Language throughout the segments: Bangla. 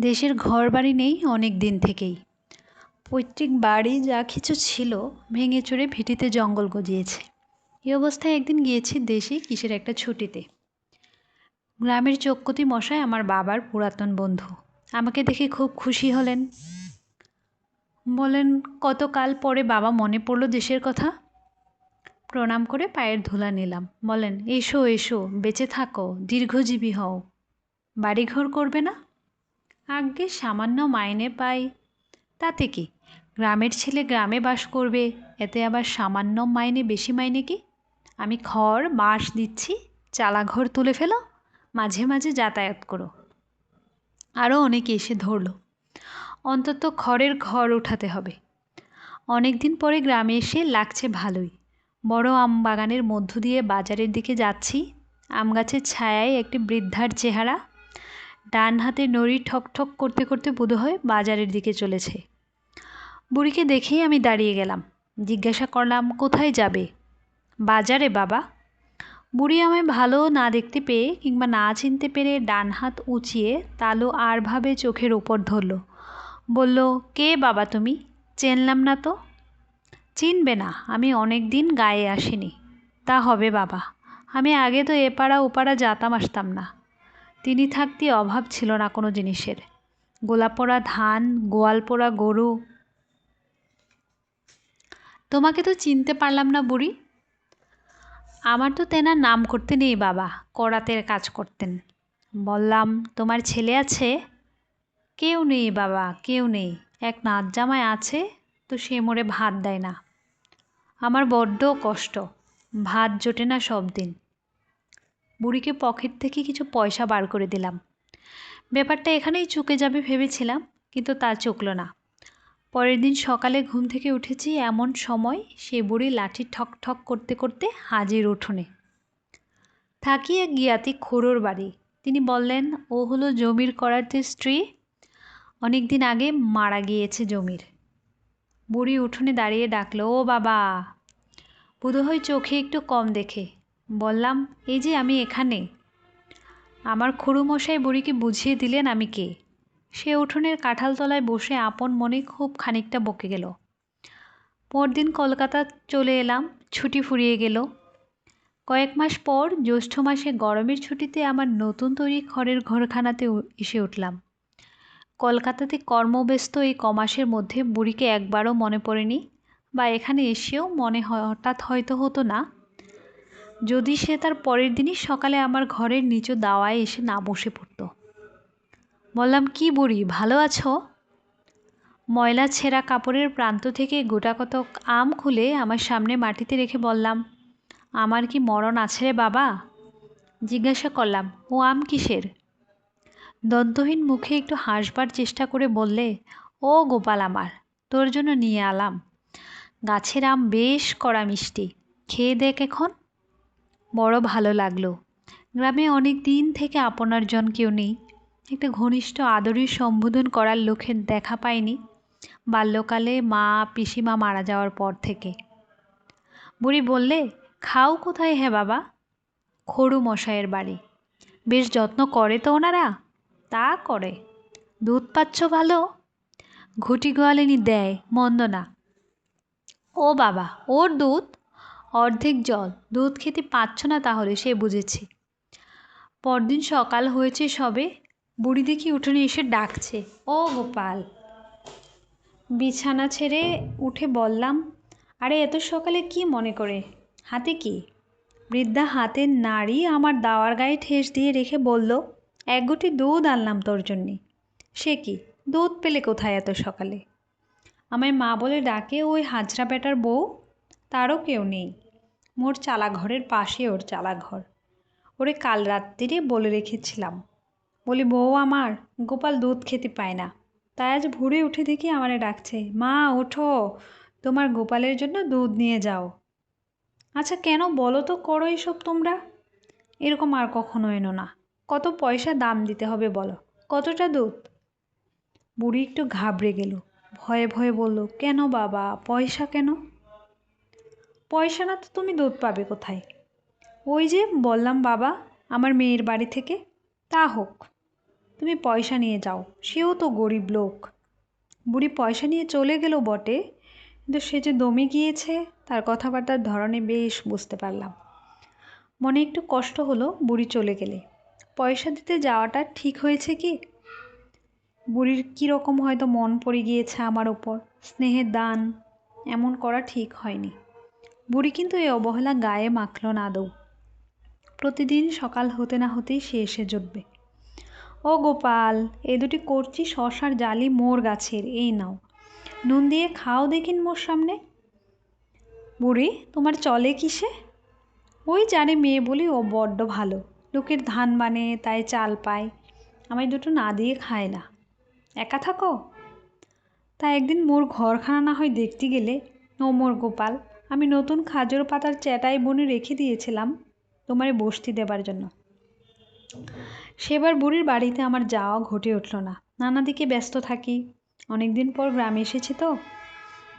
দেশের ঘর বাড়ি নেই অনেক দিন থেকেই। পৈতৃক বাড়ি যা কিছু ছিল ভেঙে চুরে ভিটিতে জঙ্গল গজিয়েছে। এই অবস্থায় একদিন গিয়েছি দেশে কিসের একটা ছুটিতে। গ্রামের চক্কতি মশাই আমার বাবার পুরাতন বন্ধু। আমাকে দেখে খুব খুশি হলেন। বলেন, কতকাল পরে বাবা মনে পড়ল দেশের কথা? প্রণাম করে পায়ের ধুলা নিলাম। বলেন, এসো এসো, বেঁচে থাকো, দীর্ঘজীবী হও। বাড়িঘর করবে না? আজ্ঞে সামান্য মাইনে পাই। তাতে কি? গ্রামের ছেলে গ্রামে বাস করবে, এতে আবার সামান্য মাইনে বেশি মাইনে কি? আমি খড়, বাঁশ দিচ্ছি, চালাঘর তুলে ফেলো, মাঝে মাঝে যাতায়াত করো। আরও অনেকে এসে ধরল, অন্তত খড়ের ঘর উঠাতে হবে। অনেক দিন পরে গ্রামে এসে লাগছে ভালোই। বড় আম বাগানের মধ্য দিয়ে বাজারের দিকে যাচ্ছি, আম গাছের ছায়ায় একটি বৃদ্ধার চেহারা ডান হাতে নড়ি ঠক ঠক করতে করতে বোধহয় বাজারের দিকে চলেছে। বুড়িকে দেখেই আমি দাঁড়িয়ে গেলাম। জিজ্ঞাসা করলাম, কোথায় যাবে? বাজারে, বাবা। বুড়ি আমায় ভালো না দেখতে পেয়ে কিংবা না চিনতে পেরে ডান হাত উঁচিয়ে তালো আরভাবে চোখের ওপর ধরল। বলল, কে বাবা তুমি? চেনলাম না তো? চিনবে না, আমি অনেক দিন গায়ে আসিনি। তা হবে, বাবা। আমি আগে তো এপাড়া ওপাড়া যাতাম আসতাম না। তিনি থাকতে অভাব ছিল না কোনো জিনিসের। গোলাপোড়া ধান গোয়াল পোড়া গরু। তোমাকে তো চিনতে পারলাম না বুড়ি। আমার তো তেনার নাম করতে নেই বাবা, করাতের কাজ করতেন। বললাম, তোমার ছেলে আছে? কেউ নেই বাবা, কেউ নেই। এক নাচ জামাই আছে, তো সে মোড়ে ভাত দেয় না। আমার বড্ড কষ্ট, ভাত জোটে না সব দিন। বুড়িকে পকেট থেকে কিছু পয়সা বার করে দিলাম। ব্যাপারটা এখানেই চুকে যাবে ভেবেছিলাম, কিন্তু তা চুকলো না। পরের দিন সকালে ঘুম থেকে উঠেছি এমন সময় সে বুড়ি লাঠি ঠক ঠক করতে করতে হাজির উঠোনে। থাকি এক গিয়াতি খুড়োর বাড়ি। তিনি বললেন, ও হলো জমির করাতে স্ত্রী। অনেক দিন আগে মারা গিয়েছে জমির। বুড়ি উঠোনে দাঁড়িয়ে ডাকলো, ও বাবা। বোধহয় চোখে একটু কম দেখে। বললাম, এই যে আমি এখানে। আমার খুড়ুমশাই বুড়িকে বুঝিয়ে দিলেন আমি কে। সে উঠোনের কাঁঠালতলায় বসে আপন মনে খুব খানিকটা বকে গেল। পরদিন কলকাতা চলে এলাম, ছুটি ফুরিয়ে গেল। কয়েক মাস পর জ্যৈষ্ঠ মাসে গরমের ছুটিতে আমার নতুন তৈরি খড়ের ঘরখানাতে এসে উঠলাম। কলকাতাতে কর্মব্যস্ত এই কমাসের মধ্যে বুড়িকে একবারও মনে পড়েনি বা এখানে এসেও মনে হঠাৎ হয়তো হতো না। যদি সে তার পরের দিনই সকালে আমার ঘরের নিচু দাওয়ায় এসে না বসে পড়তো। বললাম, কি বুড়ি, ভালো আছো? ময়লা ছেঁড়া কাপড়ের প্রান্ত থেকে গোটাকতক আম খুলে আমার সামনে মাটিতে রেখে বললাম, আমার কি মরণ আছে রে বাবা? জিজ্ঞাসা করলাম, ও আম কিসের? দন্তহীন মুখে একটু হাসবার চেষ্টা করে বললে, ও গোপাল আমার, তোর জন্য নিয়ে আলাম গাছের আম বেশ কড়া মিষ্টি, খেয়ে দেখ এখন। বড় ভালো লাগল। গ্রামে অনেক দিন থেকে আপনার জন কেউ নেই। একটা ঘনিষ্ঠ আদরের সম্বোধন করার লোকের দেখা পাইনি। বাল্যকালে মা, পিসিমা মারা যাওয়ার পর থেকে। বুড়ি বললে, খাও কোথায় হ্যাঁ বাবা? খড়ু মশাইয়ের বাড়ি। বেশ যত্ন করে তো ওনারা? তা করে। দুধ পাচ্ছ ভালো? ঘুটি গোয়ালিনি দেয় মন্দ না ও বাবা, ওর দুধ? অর্ধেক জল, দুধ খেতে পাচ্ছ না তাহলে, সে বুঝেছে। পরদিন সকাল হয়েছে সবে, বুড়ি দেখি উঠোনে এসে ডাকছে, ও গোপাল। বিছানা ছেড়ে উঠে বললাম, আরে, এত সকালে কি মনে করে? হাতে কি? বৃদ্ধা হাতের নাড়ি আমার দাওয়ার গায়ে ঠেস দিয়ে রেখে বলল, এক গুটি দুধ আনলাম তোর জন্যে। সে কি? দুধ পেলে কোথায় এত সকালে? আমায় মা বলে ডাকে, ওই হাজরা বেটার বউ তারও কেউ নেই। মোর চালা ঘরের পাশে ওর চালা ঘর ওরে কাল রাত্রিরে বলে রেখেছিলাম। বলি, বউ আমার, গোপাল দুধ খেতে পায় না। তাই আজ ভোরে উঠে দেখি আমারে ডাকছে, মা, ওঠো, তোমার গোপালের জন্য দুধ নিয়ে যাও। আচ্ছা কেন বলো তো, করো এসব তোমরা। এরকম আর কখনো এনো না। কত পয়সা দাম দিতে হবে বলো। কতটা দুধ? বুড়ি একটু ঘাবড়ে গেল। ভয়ে ভয়ে বলল, কেন বাবা, পয়সা কেন? পয়সা না তো তুমি দুধ পাবে কোথায়? ওই যে বললাম বাবা, আমার মেয়ের বাড়ি থেকে। তা হোক, তুমি পয়সা নিয়ে যাও, সেও তো গরিব লোক। বুড়ি পয়সা নিয়ে চলে গেল বটে, কিন্তু সে যে দমে গিয়েছে, তার কথাবার্তার ধরনে বেশ বুঝতে পারলাম। মনে একটু কষ্ট হলো বুড়ি চলে গেলে। পয়সা দিতে যাওয়াটা ঠিক হয়েছে কি? বুড়ির কীরকম হয়তো মন পড়ে গিয়েছে আমার ওপর, স্নেহের দান, এমন করা ঠিক হয়নি। বুড়ি কিন্তু এই অবহেলা গায়ে মাখল না আদৌ। প্রতিদিন সকাল হতে না হতেই সে এসে জুটবে। ও গোপাল, এ দুটি করছি শশার জালি মোর গাছের, এই নাও। নুন দিয়ে খাও দেখিন মোর সামনে। বুড়ি, তোমার চলে কিসে? ওই জানে মেয়ে বলি ও বড্ড ভালো। লোকের ধান বানে, তাই চাল পায়। আমায় দুটো না দিয়ে খায় না। একা থাকো? তা একদিন মোর ঘরখানা না হয় দেখতে গেলে। ও মোর গোপাল। আমি নতুন খাজর পাতার চ্যাটাই বনে রেখে দিয়েছিলাম তোমারে বসতি দেবার জন্য। সেবার বুড়ির বাড়িতে আমার যাওয়া ঘটে উঠল না। নানা দিকে ব্যস্ত থাকি। অনেক দিন পর গ্রামে এসেছি তো।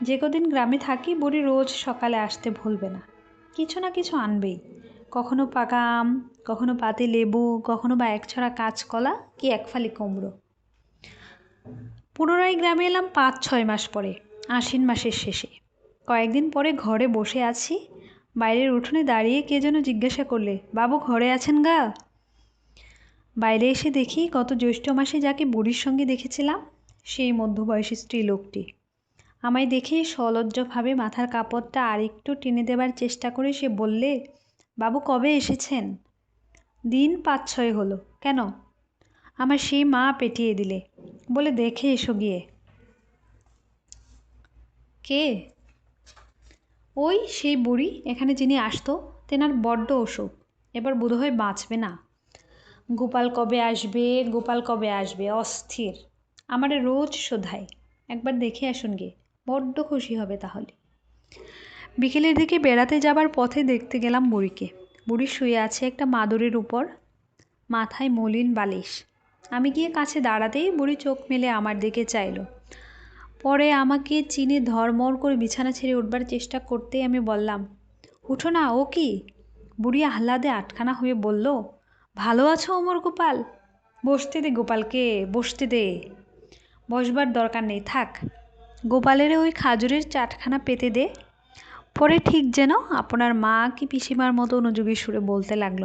যে কদিন গ্রামে থাকি, বুড়ি রোজ সকালে আসতে ভুলবে না। কিছু না কিছু আনবেই। কখনো পাকা আম, কখনো পাতে লেবু, কখনো বা একছড়া কাঁচকলা, কি এক ফালি কুমড়ো। পুনরায় গ্রামে এলাম পাঁচ ছয় মাস পরে, আশ্বিন মাসের শেষে। কয়েকদিন পরে ঘরে বসে আছি। বাইরের উঠোনে দাঁড়িয়ে কে যেন জিজ্ঞাসা করলে, বাবু, ঘরে আছেন গা? বাইরে এসে দেখি গত জ্যৈষ্ঠ মাসে যাকে বুড়ির সঙ্গে দেখেছিলাম, সেই মধ্যবয়সী স্ত্রী লোকটি। আমায় দেখে সলজ্জভাবে মাথার কাপড়টা আরেকটু টেনে দেবার চেষ্টা করে সে বললে, বাবু, কবে এসেছেন? দিন পাঁচ ছয় হলো। কেন? আমার সেই মা পেটিয়ে দিলে। বলে, দেখে এসো গিয়ে। কে? ওই সেই বুড়ি এখানে যিনি আসতো, তেনার বড্ড অসুখ। এবার বোধহয় বাঁচবে না। গোপাল কবে আসবে? গোপাল কবে আসবে? অস্থির। আমারে রোজ শোধায়। একবার দেখে আসুন গে, বড্ড খুশি হবে তাহলে। বিকেলের দিকে বেড়াতে যাবার পথে দেখতে গেলাম বুড়িকে। বুড়ি শুয়ে আছে একটা মাদুরের উপর, মাথায় মলিন বালিশ। আমি গিয়ে কাছে দাঁড়াতেই বুড়ি চোখ মেলে আমার দিকে চাইলো। পরে আমাকে চিনে ধরমর করে বিছানা ছেড়ে উঠবার চেষ্টা করতেই আমি বললাম, উঠো না, ও কি? বুড়ি আহ্লাদে আটখানা হয়ে বলল, ভালো আছো অমর গোপাল? বসতে দে গোপালকে, বসতে দে। বসবার দরকার নেই, থাক। গোপালের ওই খাজুরের চাটখানা পেতে দে। পরে ঠিক যেন আপনার মা কি পিসিমার মতো অনুযোগী সুরে বলতে লাগল,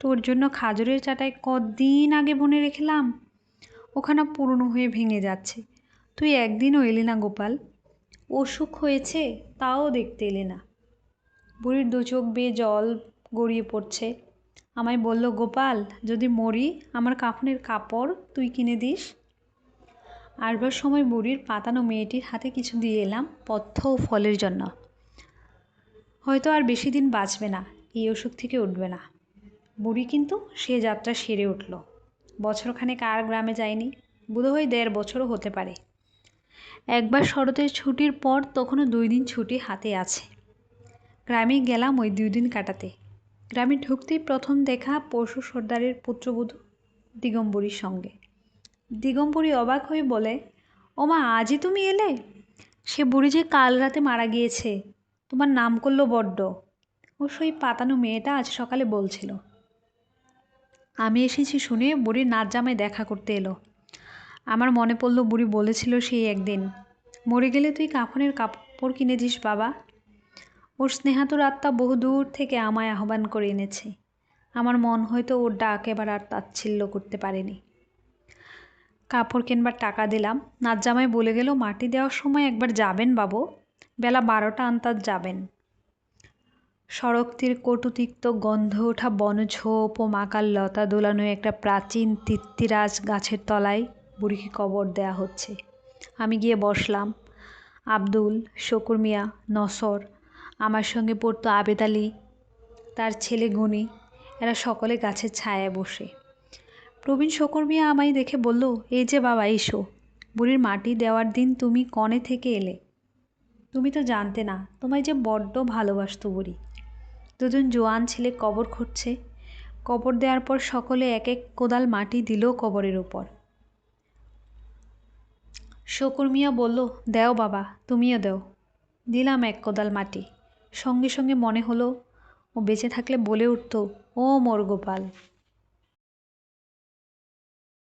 তোর জন্য খাজুরের চাটায় কদিন আগে বনে রেখেলাম। ওখানে পুরনো হয়ে ভেঙে যাচ্ছে। তুই একদিনও এলি না, গোপাল। অসুখ হয়েছে, তাও দেখতে এলে না। বুড়ির দু চোখ বেয়ে জল গড়িয়ে পড়ছে। আমায় বলল, গোপাল, যদি মরি, আমার কাফনের কাপড় তুই কিনে দিস? আসবার সময় বুড়ির পাতানো মেয়েটির হাতে কিছু দিয়ে এলাম, পথ্য ও ফলের জন্য। হয়তো আর বেশি দিন বাঁচবে না, এই অসুখ থেকে উঠবে না। বুড়ি কিন্তু সে যাত্রা সেরে উঠল। বছরখানেক আর গ্রামে যায়নি, বোধহয় দেড় বছরও হতে পারে। একবার শরতের ছুটির পর তখনও দুই দিন ছুটি হাতে আছে। গ্রামে গেলাম ওই দুই দিন কাটাতে। গ্রামে ঢুকতেই প্রথম দেখা পরশু সর্দারের পুত্রবধূ দিগম্বরীর সঙ্গে। দিগম্বরী অবাক হয়ে বলে ও মা আজই তুমি এলে? সে বুড়ি যে কাল রাতে মারা গিয়েছে, তোমার নাম করল বড্ড। ও সেই পাতানো মেয়েটা আজ সকালে বলছিল। আমি এসেছি শুনে বুড়ির নাচ জামায় দেখা করতে এলো। আমার মনে পড়ল বুড়ি বলেছিল সেই একদিন, মরে গেলে তুই কাফনের কাপড় কিনে দিস, বাবা। ওর স্নেহাতুর আত্মা বহু দূর থেকে আমায় আহ্বান করে এনেছে। আমার মন হয়তো ওর ডাক এবার আর তাচ্ছিল্য করতে পারেনি। কাপড় কিনবার টাকা দিলাম নাচ জামাই বলে গেল, মাটি দেওয়ার সময় একবার যাবেন বাবু। বেলা বারোটা আন্তাজ যাবেন। সড়কটির কটুতিক্ত গন্ধ ওঠা বনঝোপ ও মাকাল লতা দোলানো একটা প্রাচীন তিত্তিরাজ গাছের তলায় বুড়িকে কবর দেয়া হচ্ছে। আমি গিয়ে বসলাম। আব্দুল, শকুর মিয়া, নসর, আমার সঙ্গে পড়তো আবেদ আলী, তার ছেলে গনি এরা সকলে গাছের ছায়ায় বসে। প্রবীণ শকুর মিয়া আমায় দেখে বলল, এই যে বাবা, এসো। বুড়ির মাটি দেওয়ার দিন তুমি কনে থেকে এলে? তুমি তো জানতে না, তোমায় যে বড্ড ভালোবাসত বুড়ি। দুজন জোয়ান ছেলে কবর খুঁড়ছে। কবর দেওয়ার পর সকলে এক এক কোদাল মাটি দিল কবরের উপর। শকুর মিয়া বলল, দেও বাবা, তুমিও দেও। দিলাম এক কোদাল মাটি। সঙ্গে সঙ্গে মনে হলো, ও বেঁচে থাকলে বলে উঠত, ও মোর গোপাল।